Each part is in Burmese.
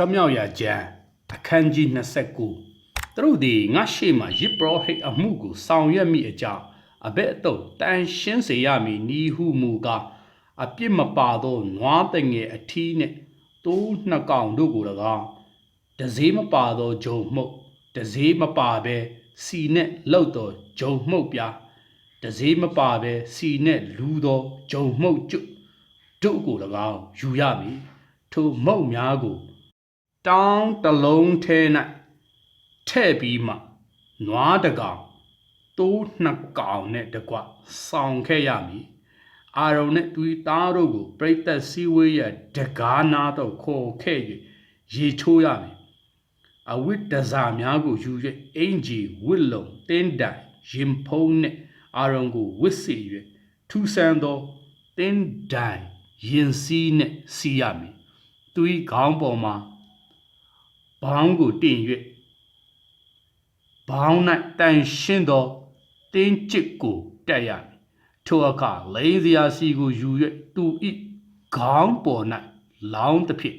ချောမြောက်ရာကျမ်းအခန်းကြီး29သူတို့သည်ငါရှေ့မှယစ်ပရောဟိတ်အမှုကိုဆောင်ရွက်မိအကြောင်းအဘက်အတုပ်တန်ရှင်းစေရမည်နီဟုမူကားအပြစ်မပါသောနွားတငယ်အထီးနှင့်တိုးနှစ်ကောင်တို့ကို၎င်းတစည်းမပါသောဂျုံမှုတ်တစည်းမပါဘဲစီနှင့်လှုပ်သောဂျုံမှုတ်ပြားတစည်းမပါဘဲစီနှင့်လူသောဂျုံမှုတ်ကျွတ်တို့ကို၎င်းယူရမည်ထိုမုတ်များကို တောင်းတစ်လုံးထဲ၌ထဲ့ပြီးမှနွားတစ်ကောင်တိုးနှစ်ကောင်နဲ့တကွဆောင်ခဲ့ရမည်အာရုံနဲ့သူ၏သားတို့ကိုပြိတ္တစည်းဝေးရတကားနာတော့ခေါ်ခဲ့၍ရေချိုးရမည်အဝိတ္တဇာများကိုယူ၍အင်ဂျီဝစ်လုံတင်းတိုင်ရင်ဖုံးနှင့်အာရုံကိုဝစ်စီ၍ထူဆန်းသောတင်းတိုင်ရင်စည်းနှင့်စီးရမည်သူ၏ခေါင်းပေါ်မှာ ဘောင်းကိုတင်၍ဘောင်း၌တန်ရှင်းသောတင်းကျစ်ကိုတက်ရမည်ထိုအခါလိန်စရာစီကိုယူ၍သူဤခေါင်းပေါ်၌လောင်းသဖြင့်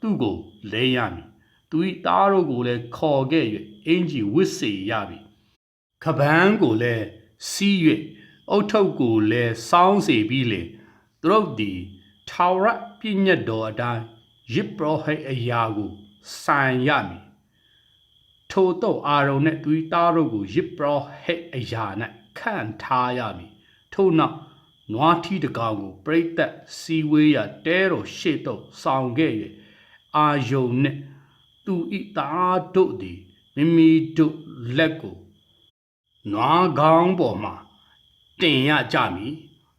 သူ့ကိုလဲရမည်သူဤသားတို့ကိုလည်းခေါ်ခဲ့၍အင်ကြီးဝစ်စေရပြီခပန်းကိုလည်းစီး၍အုတ်ထုပ်ကိုလည်းစောင်းစေပြီးလေသူတို့သည်ထာဝရပြည့်ညတ်တော်အတိုင်းယစ်ပရောဟိတ်အရာကို ဆိုင်ရမည်ထို့တော့အာရုံနှင့်သူ၏သားတို့ကိုယစ်ပရောဟိတ်အရာ၌ခန့်ထားရမည်ထို့နောက်နွားထီးတစ်ကောင်ကိုပြိတ်သက်စီဝေးရတဲတော်ရှေ့သို့ဆောင်ခဲ့၍အာယုန်နှင့်သူ၏သားတို့သည်မိမိတို့လက်ကိုနွားကောင်းပေါ်မှာတင်ရကြမည်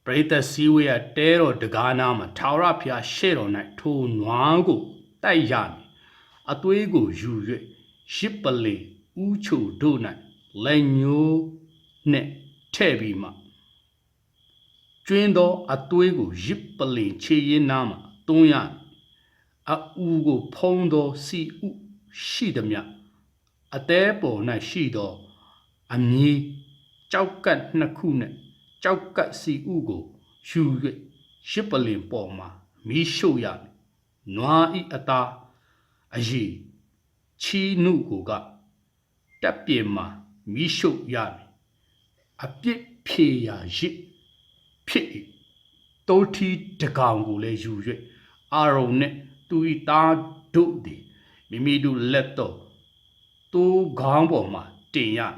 ပရိသတ်စည်းဝေးရတဲတော်တကားနာမှာထာဝရဘုရားရှေ့တော်၌ထိုနွားကိုတိုက်ရမည် အသွေးကိုယူ၍ရှစ်ပလေဥချိုတို့၌လက်ညိုးနှင့်ထဲ့ပြီးမှကျွင်းသောအသွေးကိုရစ်ပလင်ခြေရင်းနားမှာတွန်းရမည်အအူကိုဖုံးသောစီဥရှိသည်မြအသေးပေါ်၌ရှိသောအမည်ကြောက်ကတ်နှစ်ခုနဲ့ကြောက်ကတ်စီဥကိုယူ၍ရှစ်ပလင်ပေါ်မှာမီးရှို့ရမည်။နွားဤအသား အရေးချီနုကိုကတက်ပြေမှာမီးရှို့ရမည်။အပြစ်ဖြေရာရစ်ဖြစ်၏တိုးထီတကောင်ကိုလည်းယူ၍အာရုံနှင့်သူ၏သားတို့သည်မိမိတို့လက်တော်တိုးခေါင်းပေါ်မှာတင်ရမည်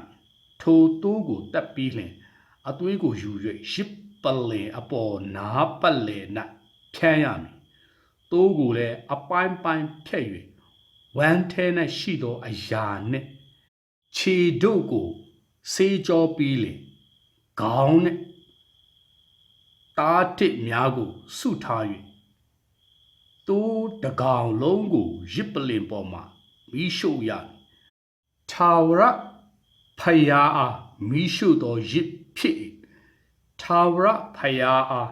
ထိုတိုးကိုတက်ပြီးလျှင်အသွေးကိုယူ၍ရစ်ပလင်အပေါ်နားပတ်လည်၌ဖြန်းရမည်တိုးကိုလည်းအပိုင်းပိုင်းဖြတ်၍ ဝမ်းထဲ၌ရှိသောအရာနှင့်ခြေတို့ကိုဆေးကြောပြီးလျှင်ခေါင်းနှင့်တားတစ်များကိုဆုထား၍တိုးတကောင်လုံးကိုရစ်ပလင်ပေါ်မှာမီးရှို့ရမည်ထာဝရဖယားအားမိရှုသောရစ်ဖြစ်၏ထာဝရဖယားအား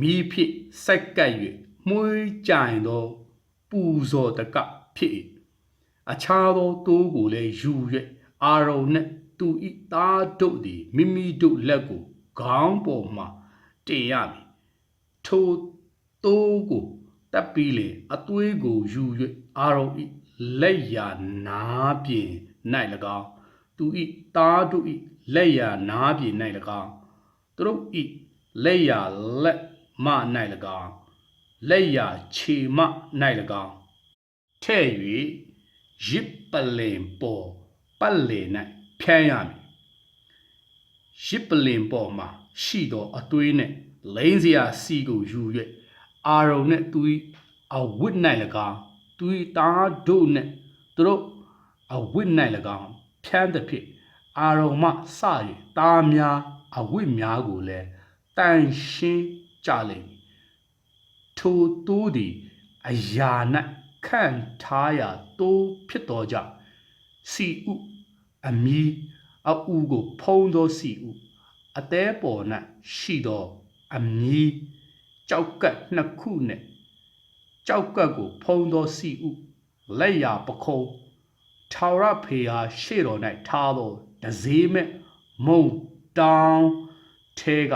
မိဖြစ်စက်ကပ်၍မှုေးကြိုင်သောပူဇော်တက ဖြစ်၏အခြားသောတိုးကိုလည်းယူ၍အာရုံနှင့်သူ၏သားတို့သည်မိမိတို့လက်ကိုခေါင်းပေါ်မှတင်ရမည်ထိုတိုးကိုတပ်ပြီးလေအသွေးကိုယူ၍အာရုံ၏လက်ရနာပြင်၌၎င်းသူ၏သားတို့၏လက်ရနာပြင်၌၎င်းသူတို့၏လက်ရလက်မ၌၎င်းလက်ရခြေမ၌၎င်း ထဲ့၍ရစ်ပလင်ပေါ်ပတ်လည်၌ဖြန်းရမည်ရစ်ပလင်ပေါ်မှာရှိသောအသွေးနှင့်လိန်စရာစီကိုယူ၍အာရုံနှင့်သူ၏အဝတ်၌၎င်းသူ၏သားတို့နှင့်သူတို့အဝတ်၌၎င်းဖြန်းသည်ဖြင့်အာရုံမှစ၍သားများအဝတ်များကိုလည်းတန်ရှင်းကြလိမ့်မည်ထိုတိုးသည်အရာ၌ ခန့်ထားရာတိုးဖြစ်တော်ကြောင့်စီဥအမီအအူကိုဖုံးသောစီဥအသေးပေါ်၌ရှိသောအမီကြောက်ကတ်နှစ်ခုနှင့်ကြောက်ကတ်ကိုဖုံးသောစီဥလက်ရာပခုံးထာဝရဖေဟာရှေ့တော်၌ထားသောဒဇေးမဲ့မုံတောင်းထဲက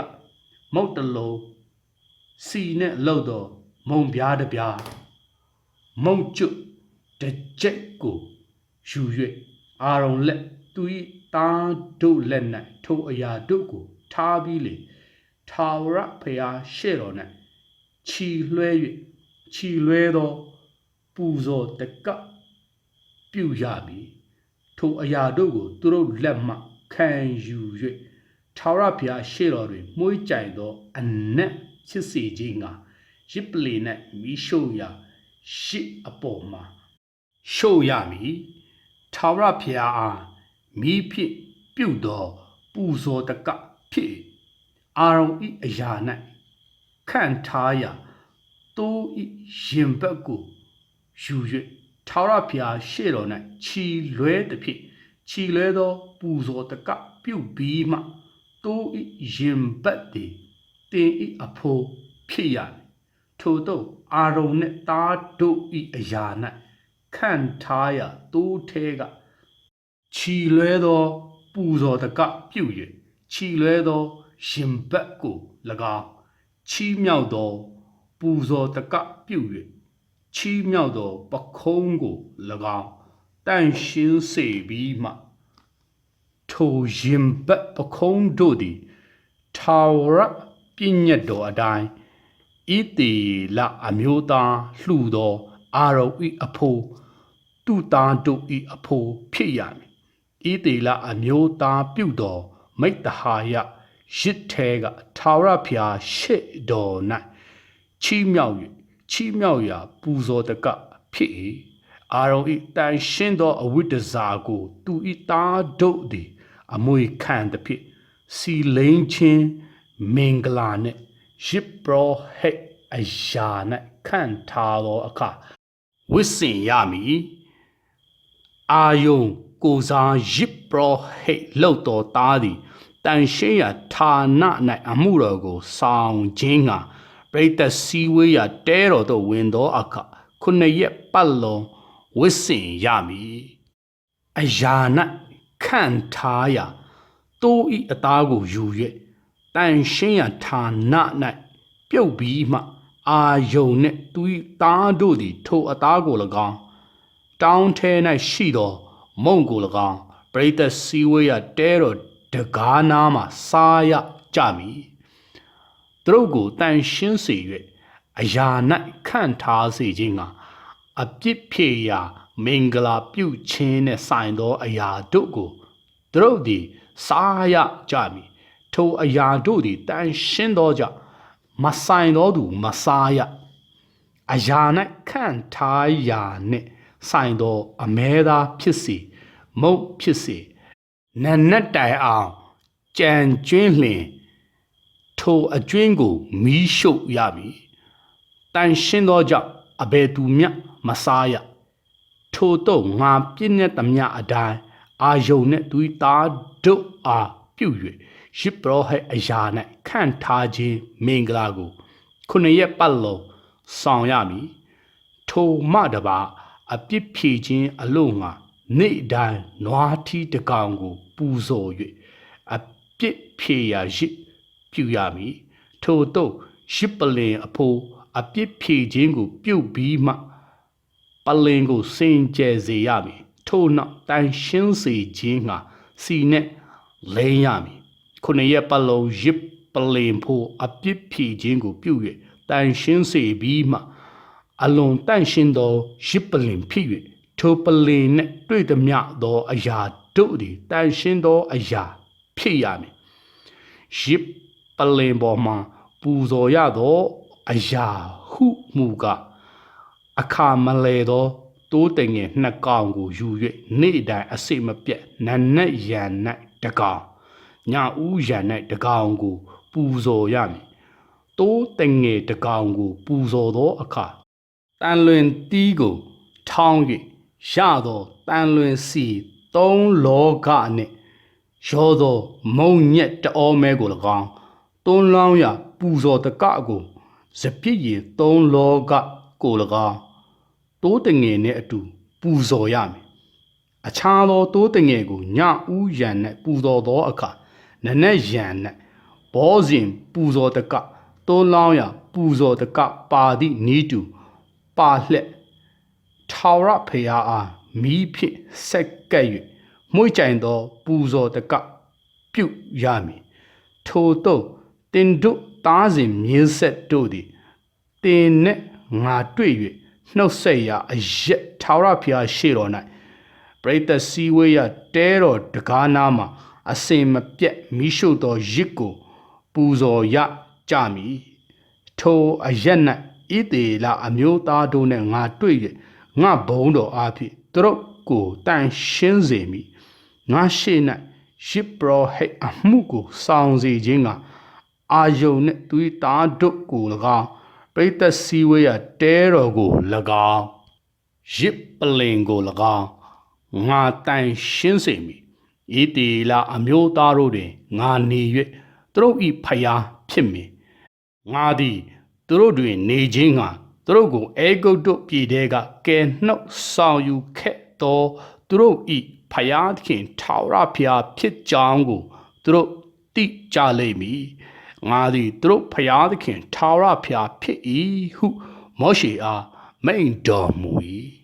မုတ်တလုံးစီနဲ့လှုပ်သောမုံပြားတစ်ပြား မုံကျွတ်တစ်ကြိတ်ကိုယူ၍အာရုံလက်သူ၏တားတို့လက်၌ထိုအရာတို့ကိုထားပြီးလေထာဝရဖျားရှေ့တော်၌ခြီလွှဲ၍ခြီလွှဲသောပူဇော်တကပ်ပြုရမည်ထိုအရာတို့ကိုသူတို့လက်မှခံယူ၍ထာဝရဘုရားရှေ့တော်တွင်မှုေးကြိုင်သောအနက်ဖြစ်စေခြင်းကရစ်ပလီ၌မိရှုရာ ရှစ်အပေါ်မှာရှုရမည်ထာဝရဘုရားအားမိဖြစ်ပြုသောပူဇော်တကဖြစ်၏အာရုံဤအရာ၌ခံထားရာသူဤရင်ဘက်ကိုယူ၍ထာဝရဘုရားရှေ့တော်၌ခြီလွဲသည်ဖြစ်ခြီလွဲသောပူဇော်တကပြုပြီးမှသူဤရင်ဘက်သည်တင်ဤအဖိုးဖြစ်ရမည် ထို့သောအာရုံနှင့်တားတို့ဤအရာ၌ခံထားရာသူထဲကခြီလွဲသောပူဇော်တကပြု၍ခြီလွဲသောရင်ဘက်ကို၎င်းချီးမြှောက်သောပူဇော်တကပြု၍ချီးမြှောက်သောပခုံးကို၎င်းတန့်ရှင်းစေပြီးမှထိုရင်ဘက်ပခုံးတို့သည်ထာဝရပြည့်ညတ်တော်အတိုင်း ဣတိလအမျိုးသားလှူသောအာရုံဤအဖို့သူသားတို့ဤအဖို့ဖြစ်ရမည်ဣတေလအမျိုးသားပြုတော်မိတ္တဟာယရစ်သေးကထာဝရဘုရားရှေ့တော်၌ချီးမြှောက်၍ချီးမြှောက်ရာပူဇော်တကဖြစ်၏အာရုံဤတန်ရှင်းသောအဝိတ္တဇာကို သူဤသားတို့သည် အမွေခံသည်ဖြစ်စီလိန်ချင်းမင်္ဂလာနှင့် ရစ်ပရောဟိတ်အရာ၌ခံထားသောအခါဝစ်စင်ရမည်အာယုံကိုစားရစ်ပရောဟိတ်လောက်တော်သားသည်တန်ရှင်းရာဌာန၌အမှုတော်ကိုဆောင်ခြင်းကပရိသတ်စည်းဝေးရာတဲတော်သို့ဝင်သောအခါခုနှစ်ရက်ပတ်လုံးဝစ်စင်ရမည်အရာ၌ခံထားရာတိုးဤအသားကိုယူ၍ တန်ရှင်းရာဌာန၌ပြုတ်ပြီးမှ အာယုံနှင့်သူ၏သားတို့သည် ထိုအသားကို၎င်းတောင်းထဲ၌ရှိသော မုံကို၎င်းပရိသတ်စည်းဝေးရတဲတော်တကားနာမှစားရကြမည်သူတို့ကိုတန်ရှင်းစေ၍အရာ၌ခန့်ထားစေခြင်းကအပြစ်ဖြေရာမင်္ဂလာပြုခြင်းနှင့်ဆိုင်သော အရာတို့ကိုသူတို့သည်စားရကြမည် ထိုအရာတို့သည်တန်ရှင်းသောကြောင့်မဆိုင်သောသူမစားရအရာ၌ခန့်ထားရာနှင့်ဆိုင်သောအမဲသားဖြစ်စေမုတ်ဖြစ်စေနတ်နတ်တိုင်အောင်ကြံကျွင်းလျင်ထိုအကျွင်းကိုမီးရှို့ရမည်တန်ရှင်းသောကြောင့်အဘယ်သူမျှမစားရထိုတော့ငါပြည့်ညက်သမျှအတိုင်းအာယုန်နှင့်သူ၏သားတို့အားပြု၍ ရစ်ပရောဟိတ်အရာ၌ခန့်ထားခြင်းမင်္ဂလာကိုခုနှစ်ရက်ပတ်လုံးဆောင်ရမည်ထိုမှတပါအပြစ်ဖြေခြင်းအလို့ငါနေ့တိုင်းနွားထီးတစ်ကောင်ကို ပူဇော်၍အပြစ်ဖြေရာရစ်ပြုရမည်ထို့သို့ရစ်ပလင်အဖိုးအပြစ်ဖြေခြင်းကို ပြုတ်ပြီးမှ ပလင်ကိုစင်ကြယ်စေရမည်ထို့နောက်တန်ရှင်းစေခြင်းငါစီနဲ့လိမ့်ရမည် ခုနှစ်ရက်ပတ်လုံးရစ်ပလင်ဖို့အပြစ်ဖြေခြင်းကိုပြု၍တန်ရှင်းစေပြီးမှအလွန်တန့်ရှင်းသောရစ်ပလင်ဖြစ်၍ထိုပလင်နှင့်တွေ့သည်မြသောအရာတို့သည်တန့်ရှင်းသောအရာဖြစ်ရမည်ရစ်ပလင်ပေါ်မှာပူဇော်ရသောအရာဟုမူကားအခါမလဲသောတိုးတငယ်နှစ်ကောင်ကိုယူ၍နေ့တိုင်းအစိမပြတ်နတ်နက်ရန်၌တကောင် ညဦးရန်၌တကောင်ကို ပူဇော်ရမည်တိုးတငယ်တကောင်ကို ပူဇော်သောအခါတန်လွင်တီးကိုထောင်း၍ရသောတန်လွင်စီသုံးလောကနှင့်ရောသောမုံညက်တအောမဲကို၎င်းတွန်းလောင်းရာပူဇော်တကကိုစပြည့်ရည်သုံးလောကကို၎င်းတိုးတငယ်နှင့်အတူ ပူဇော်ရမည်အခြားသောတိုးတငယ်ကိုညဦးရန်၌ပူဇော်သောအခါ နနက်ရန်၌ဘောဇင်ပူဇော်တကတွန်းလောင်းရာပူဇော်တကပါသည့်နီးတူပါလှက်ထာဝရဖရာအားမိဖြင့်ဆက်ကပ်၍မွေးကြိုင်သော ပူဇော်တကပြုရမည်ထို့သောတင်တို့သားစဉ်မြင်းဆက်တို့သည်တင်နှင့်ငါတွေ့၍နှုတ်ဆက်ရာအရက်ထာဝရဖရာရှေ့တော်၌ပရိသတ်စည်းဝေးရတဲတော်တကားနာမှာ အစင်မပြတ်မိရှုသောရစ်ကို ပူဇော်ရကြမည်ထိုအရက်၌ဣတေလအမျိုးသားတို့နှင့်ငါတွေ့၍ငါဘုံတော်အားဖြင့်သူတို့ကိုတန်ရှင်းစေမည်ငါရှေ့၌ရစ်ပရောဟိတ်အမှုကိုဆောင်စေခြင်းကအာယုန်နှင့်သူ၏သားတို့ကို၎င်းပရိသတ်စည်းဝေးရတဲတော်ကို၎င်းရစ်ပလင်ကို၎င်းငါတန်ရှင်းစေမည် ဣတေလအမျိုးသားတို့တွင်ငါနေ၍သူတို့၏ဖျားဖြစ်မည်ငါသည်သူတို့တွင်နေခြင်းငါသူတို့ကိုအေဂုတ်တို့ပြည်ထဲကကယ်နှုတ်ဆောင်ယူခဲ့သောသူတို့ဤဖယားသခင်ထာဝရဘုရားဖြစ်ကြောင်းကိုသူတို့သိကြလိမ့်မည်ငါသည်သူတို့ဖယားသခင်ထာဝရဘုရားဖြစ်၏ဟုမောရှေအားမိန့်တော်မူ၏